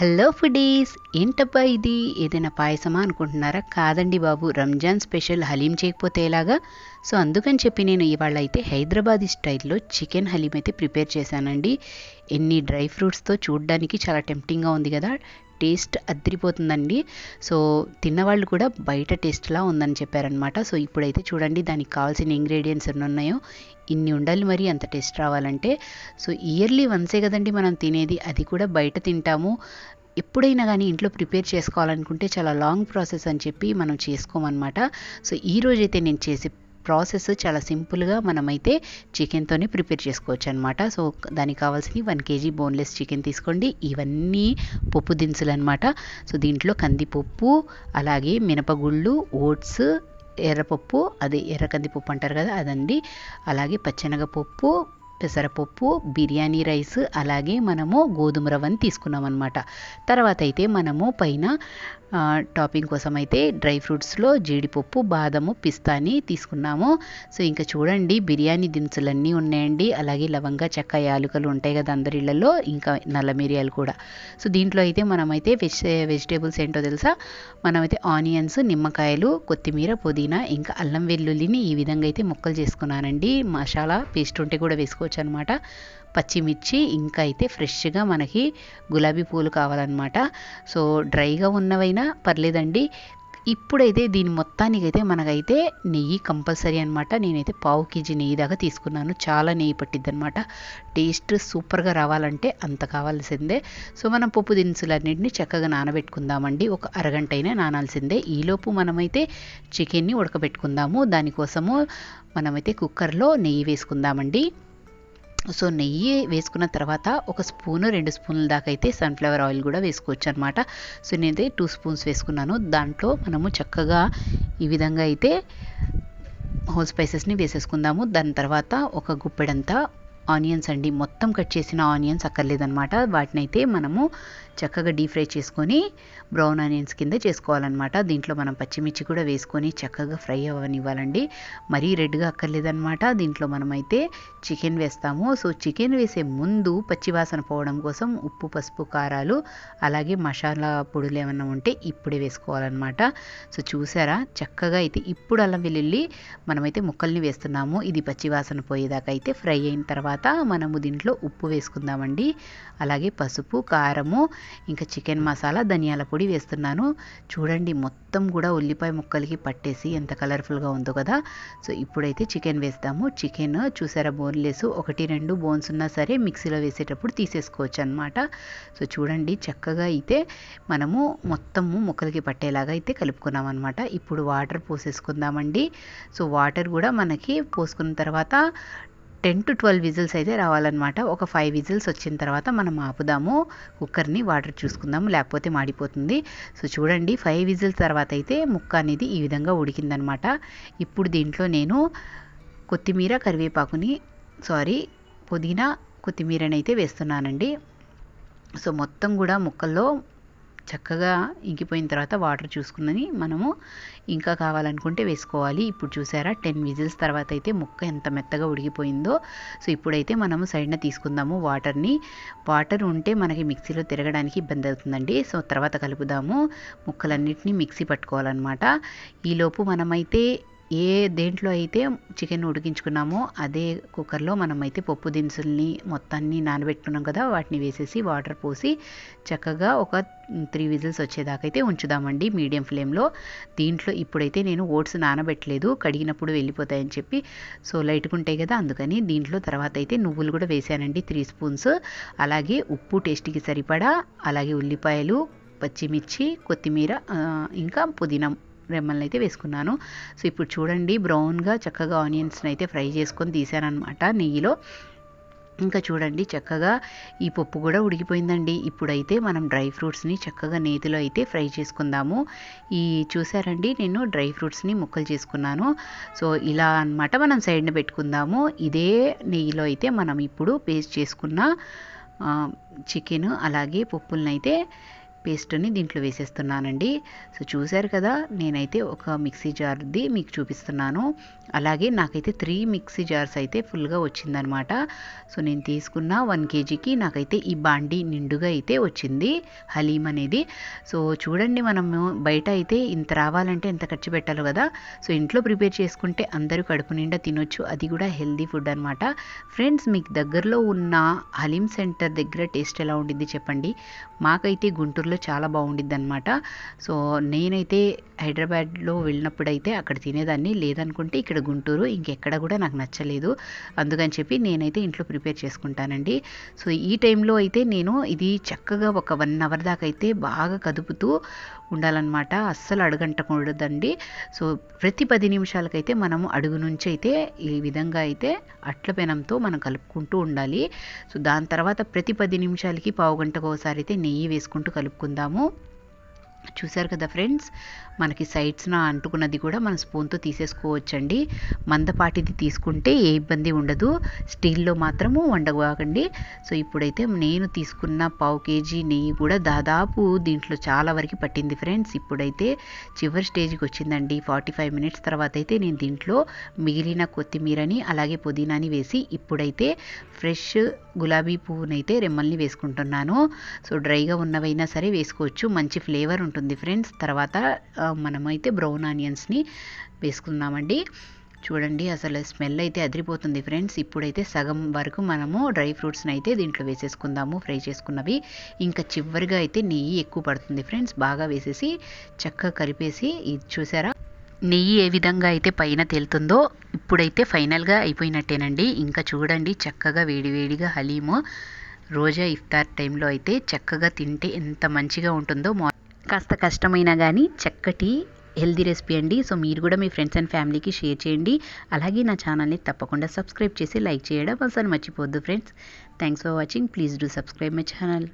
Hello foodies ఏంటబ్బా ఇది? ఏదైనా పాయసమా అనుకుంటున్నారా? కాదండి బాబు రంజాన్ స్పెషల్ హలీం చేయకపోతే ఎలాగా? సో అందుకని చెప్పి నేను ఇవాళ అయితే హైదరాబాదీ స్టైల్లో చికెన్ హలీం అయితే ప్రిపేర్ చేశానండి. ఎన్ని డ్రై ఫ్రూట్స్తో చూడడానికి చాలా టెంప్టింగ్గా ఉంది కదా. టేస్ట్ అద్దరిపోతుందండి. సో తిన్నవాళ్ళు కూడా బయట టేస్ట్లా ఉందని చెప్పారనమాట సో ఇప్పుడైతే చూడండి దానికి కావాల్సిన ఇంగ్రీడియంట్స్ ఎన్ని ఉన్నాయో ఇన్ని ఉండాలి మరి అంత టేస్ట్ రావాలంటే. సో ఇయర్లీ వన్సే కదండి మనం తినేది అది కూడా బయట తింటాము. ఎప్పుడైనా కానీ ఇంట్లో ప్రిపేర్ చేసుకోవాలనుకుంటే చాలా లాంగ్ ప్రాసెస్ అని చెప్పి మనం చేసుకోమన్నమాట. సో ఈ రోజైతే నేను చేసే ప్రాసెస్ చాలా సింపుల్గా మనమైతే చికెన్తోనే ప్రిపేర్ చేసుకోవచ్చు అనమాట సో దానికి కావాల్సిన వన్ కేజీ బోన్లెస్ చికెన్ తీసుకోండి. ఇవన్నీ పప్పు దినుసులు అనమాట సో దీంట్లో కందిపప్పు అలాగే మినపగుళ్ళు ఓట్స్ ఎర్రపప్పు అదే ఎర్ర కందిపప్పు అంటారు కదా అదండి. అలాగే పచ్చెనగపప్పు పెసరపప్పు బిర్యానీ రైస్ అలాగే మనము గోధుమ రవ్వని తీసుకున్నాం అనమాట తర్వాత అయితే మనము పైన టాపింగ్ కోసం అయితే డ్రై ఫ్రూట్స్లో జీడిపప్పు బాదము పిస్తాని తీసుకున్నాము. సో ఇంకా చూడండి బిర్యానీ దినుసులన్నీ ఉన్నాయండి. అలాగే లవంగా చెక్క యాలుకలు ఉంటాయి కదా అందరి ఇంకా నల్ల మిరియాలు కూడా. సో దీంట్లో అయితే మనమైతే వెజ్ వెజిటేబుల్స్ ఏంటో తెలుసా? మనమైతే ఆనియన్స్ నిమ్మకాయలు కొత్తిమీర పుదీనా ఇంకా అల్లం వెల్లుల్లిని ఈ విధంగా అయితే ముక్కలు చేసుకున్నానండి. మసాలా పేస్ట్ ఉంటే కూడా వేసుకోవచ్చు అనమాట పచ్చిమిర్చి ఇంకా అయితే ఫ్రెష్గా మనకి గులాబీ పూలు కావాలన్నమాట. సో డ్రైగా ఉన్నవైనా పర్లేదండి. ఇప్పుడైతే దీని మొత్తానికైతే మనకైతే నెయ్యి కంపల్సరీ అనమాట నేనైతే పావు కేజీ నెయ్యి దాకా తీసుకున్నాను. చాలా నెయ్యి పట్టిద్ది అనమాట టేస్ట్ సూపర్గా రావాలంటే అంత కావాల్సిందే. సో మనం పప్పు దినుసులన్నింటినీ చక్కగా నానబెట్టుకుందామండి. ఒక అరగంట అయినా నానాల్సిందే. ఈలోపు మనమైతే చికెన్ని ఉడకబెట్టుకుందాము. దానికోసము మనమైతే కుక్కర్లో నెయ్యి వేసుకుందామండి. సో నెయ్యి వేసుకున్న తర్వాత ఒక స్పూను రెండు స్పూన్ల దాకా అయితే సన్ఫ్లవర్ ఆయిల్ కూడా వేసుకోవచ్చు అనమాట సో నేనైతే టూ స్పూన్స్ వేసుకున్నాను. దాంట్లో మనము చక్కగా ఈ విధంగా అయితే హోల్ స్పైసెస్ని వేసేసుకుందాము. దాని తర్వాత ఒక గుప్పెడంతా ఆనియన్స్ అండి. మొత్తం కట్ చేసిన ఆనియన్స్ అక్కర్లేదనమాట వాటిని అయితే మనము చక్కగా డీప్ ఫ్రై చేసుకొని బ్రౌన్ ఆనియన్స్ కింద చేసుకోవాలన్నమాట. దీంట్లో మనం పచ్చిమిర్చి కూడా వేసుకొని చక్కగా ఫ్రై అవ్వనివ్వాలండి. మరీ రెడ్గా అక్కర్లేదనమాట దీంట్లో మనమైతే చికెన్ వేస్తాము. సో చికెన్ వేసే ముందు పచ్చివాసన పోవడం కోసం ఉప్పు పసుపు కారాలు అలాగే మసాలా పొడులు ఏమన్నా ఉంటే ఇప్పుడే వేసుకోవాలన్నమాట. సో చూసారా? చక్కగా అయితే ఇప్పుడు అల్లం వెల్లుల్లి మనమైతే ముక్కల్ని వేస్తున్నాము. ఇది పచ్చివాసన పోయేదాకా అయితే ఫ్రై అయిన తర్వాత మనము దీంట్లో ఉప్పు వేసుకుందామండి. అలాగే పసుపు కారము ఇంకా చికెన్ మసాలా ధనియాల పొడి వేస్తున్నాను. చూడండి మొత్తం కూడా ఉల్లిపాయ ముక్కలకి పట్టేసి ఎంత కలర్ఫుల్గా ఉందో కదా. సో ఇప్పుడైతే చికెన్ వేస్తాము. చికెన్ చూసారా బోన్లెస్ ఒకటి రెండు బోన్స్ ఉన్నా సరే మిక్సీలో వేసేటప్పుడు తీసేసుకోవచ్చు అనమాట సో చూడండి చక్కగా అయితే మనము మొత్తము ముక్కలకి పట్టేలాగా అయితే కలుపుకున్నాం అనమాట ఇప్పుడు వాటర్ పోసేసుకుందామండి. సో వాటర్ కూడా మనకి పోసుకున్న తర్వాత టెన్ టు ట్వెల్వ్ విజిల్స్ అయితే రావాలన్నమాట. ఒక ఫైవ్ విజిల్స్ వచ్చిన తర్వాత మనం ఆపుదాము. కుక్కర్ని వాటర్ చూసుకుందాము. లేకపోతే మాడిపోతుంది. సో చూడండి ఫైవ్ విజిల్స్ తర్వాత అయితే ముక్క అనేది ఈ విధంగా ఉడికిందనమాట ఇప్పుడు దీంట్లో నేను కొత్తిమీర కరివేపాకుని సారీ పుదీనా కొత్తిమీరని అయితే వేస్తున్నానండి. సో మొత్తం కూడా ముక్కల్లో చక్కగా ఇంకిపోయిన తర్వాత వాటర్ చూసుకున్నది మనము ఇంకా కావాలనుకుంటే వేసుకోవాలి. ఇప్పుడు చూసారా టెన్ విజిల్స్ తర్వాత అయితే ముక్క ఎంత మెత్తగా ఉడికిపోయిందో. సో ఇప్పుడైతే మనము సైడ్న తీసుకుందాము వాటర్ని. వాటర్ ఉంటే మనకి మిక్సీలో తిరగడానికి ఇబ్బంది అవుతుందండి. సో తర్వాత కలుపుదాము. ముక్కలన్నిటిని మిక్సీ పట్టుకోవాలన్నమాట. ఈలోపు మనమైతే ఏ దేంట్లో అయితే చికెన్ ఉడికించుకున్నామో అదే కుక్కర్లో మనమైతే పప్పు దినుసుల్ని మొత్తాన్ని నానబెట్టుకున్నాం కదా వాటిని వేసేసి వాటర్ పోసి చక్కగా ఒక త్రీ విజిల్స్ వచ్చేదాకా అయితే ఉంచుదామండి మీడియం ఫ్లేమ్లో. దీంట్లో ఇప్పుడైతే నేను ఓట్స్ నానబెట్టలేదు కడిగినప్పుడు వెళ్ళిపోతాయని చెప్పి. సో లైట్గా ఉంటాయి కదా అందుకని దీంట్లో తర్వాత అయితే నువ్వులు కూడా వేసానండి త్రీ స్పూన్స్. అలాగే ఉప్పు టేస్ట్కి సరిపడా అలాగే ఉల్లిపాయలు పచ్చిమిర్చి కొత్తిమీర ఇంకా పుదీనా రెమ్మల్ని అయితే వేసుకున్నాను. సో ఇప్పుడు చూడండి బ్రౌన్గా చక్కగా ఆనియన్స్ని అయితే ఫ్రై చేసుకొని తీసానమాట నెయ్యిలో. ఇంకా చూడండి చక్కగా ఈ పప్పు కూడా ఉడికిపోయిందండి. ఇప్పుడైతే మనం డ్రై ఫ్రూట్స్ని చక్కగా నేతిలో అయితే ఫ్రై చేసుకుందాము. ఈ చూసారండి నేను డ్రై ఫ్రూట్స్ని ముక్కలు చేసుకున్నాను. సో ఇలా అనమాట మనం సైడ్ని పెట్టుకుందాము. ఇదే నెయ్యిలో అయితే మనం ఇప్పుడు పేస్ట్ చేసుకున్న చికెన్ అలాగే పప్పులను అయితే పేస్ట్ని దీంట్లో వేసేస్తున్నానండి. సో చూశారు కదా నేనైతే ఒక మిక్సీ జార్ది మీకు చూపిస్తున్నాను. అలాగే నాకైతే త్రీ మిక్సీ జార్స్ అయితే ఫుల్గా వచ్చిందనమాట. సో నేను తీసుకున్న వన్ కేజీకి నాకైతే ఈ బాండి నిండుగా అయితే వచ్చింది హలీం అనేది. సో చూడండి మనము బయట అయితే ఇంత రావాలంటే ఎంత ఖర్చు పెట్టాలి కదా. సో ఇంట్లో ప్రిపేర్ చేసుకుంటే అందరూ కడుపు నిండా తినొచ్చు. అది కూడా హెల్దీ ఫుడ్ అనమాట. ఫ్రెండ్స్ మీకు దగ్గరలో ఉన్న హలీం సెంటర్ దగ్గర టేస్ట్ ఎలా ఉండింది చెప్పండి. మాకైతే గుంటూరులో చాలా బాగుండిద్ది అనమాట సో నేనైతే హైదరాబాద్లో వెళ్ళినప్పుడైతే అక్కడ తినేదాన్ని. లేదనుకుంటే ఇక్కడ గుంటూరు ఇంకెక్కడ కూడా నాకు నచ్చలేదు. అందుకని చెప్పి నేనైతే ఇంట్లో ప్రిపేర్ చేసుకుంటానండి. సో ఈ టైంలో అయితే నేను ఇది చక్కగా ఒక వన్ అవర్ దాకా అయితే బాగా కదుపుతూ ఉండాలన్నమాట. అస్సలు అడుగంటకూడదండి. సో ప్రతి పది నిమిషాలకైతే మనము అడుగు నుంచి అయితే ఈ విధంగా అయితే అట్ల పెనంతో మనం కలుపుకుంటూ ఉండాలి. సో దాని తర్వాత ప్రతి పది నిమిషాలకి పావు గంటకు ఒకసారి అయితే నెయ్యి వేసుకుంటూ కలుపుకుందాము. చూసారు కదా ఫ్రెండ్స్? మనకి సైడ్స్న అంటుకున్నది కూడా మన స్పూన్తో తీసేసుకోవచ్చండి. మందపాటిది తీసుకుంటే ఏ ఇబ్బంది ఉండదు. స్టీల్లో మాత్రము వండగాకండి సో ఇప్పుడైతే నేను తీసుకున్న పావు కేజీ నెయ్యి కూడా దాదాపు దీంట్లో చాలా వరకు పట్టింది ఫ్రెండ్స్. ఇప్పుడైతే చివరి స్టేజ్కి వచ్చిందండి. ఫార్టీ ఫైవ్ మినిట్స్ తర్వాత అయితే నేను దీంట్లో మిగిలిన కొత్తిమీరని అలాగే పుదీనాని వేసి ఇప్పుడైతే ఫ్రెష్ గులాబీ పువ్వునైతే రెమ్మల్ని వేసుకుంటున్నాను. సో డ్రైగా ఉన్నవైనా సరే వేసుకోవచ్చు. మంచి ఫ్లేవర్ ఉంటుంది ఫ్రెండ్స్. తర్వాత మనమైతే బ్రౌన్ ఆనియన్స్ని వేసుకుందామండి చూడండి అసలు స్మెల్ అయితే అదిరిపోతుంది ఫ్రెండ్స్. ఇప్పుడైతే సగం వరకు మనము డ్రై ఫ్రూట్స్ని అయితే దీంట్లో వేసేసుకుందాము ఫ్రై చేసుకున్నవి. ఇంకా చివరిగా అయితే నెయ్యి ఎక్కువ పడుతుంది ఫ్రెండ్స్. బాగా వేసేసి చక్కగా కలిపేసి ఇది చూసారా? నెయ్యి ఏ విధంగా అయితే పైన తేలుతుందో ఇప్పుడైతే ఫైనల్గా అయిపోయినట్టేనండి. ఇంకా చూడండి చక్కగా వేడివేడిగా హలీము రోజా ఇఫ్తార్ టైంలో అయితే చక్కగా తింటే ఎంత మంచిగా ఉంటుందో. కాస్త కష్టమైనా కానీ చక్కటి హెల్దీ రెసిపీ అండి. సో మీరు కూడా మీ ఫ్రెండ్స్ అండ్ ఫ్యామిలీకి షేర్ చేయండి. అలాగే నా ఛానల్ని తప్పకుండా సబ్స్క్రైబ్ చేసి లైక్ చేయడం అసలు మర్చిపోద్దు friends. Thanks for watching. Please do subscribe my channel.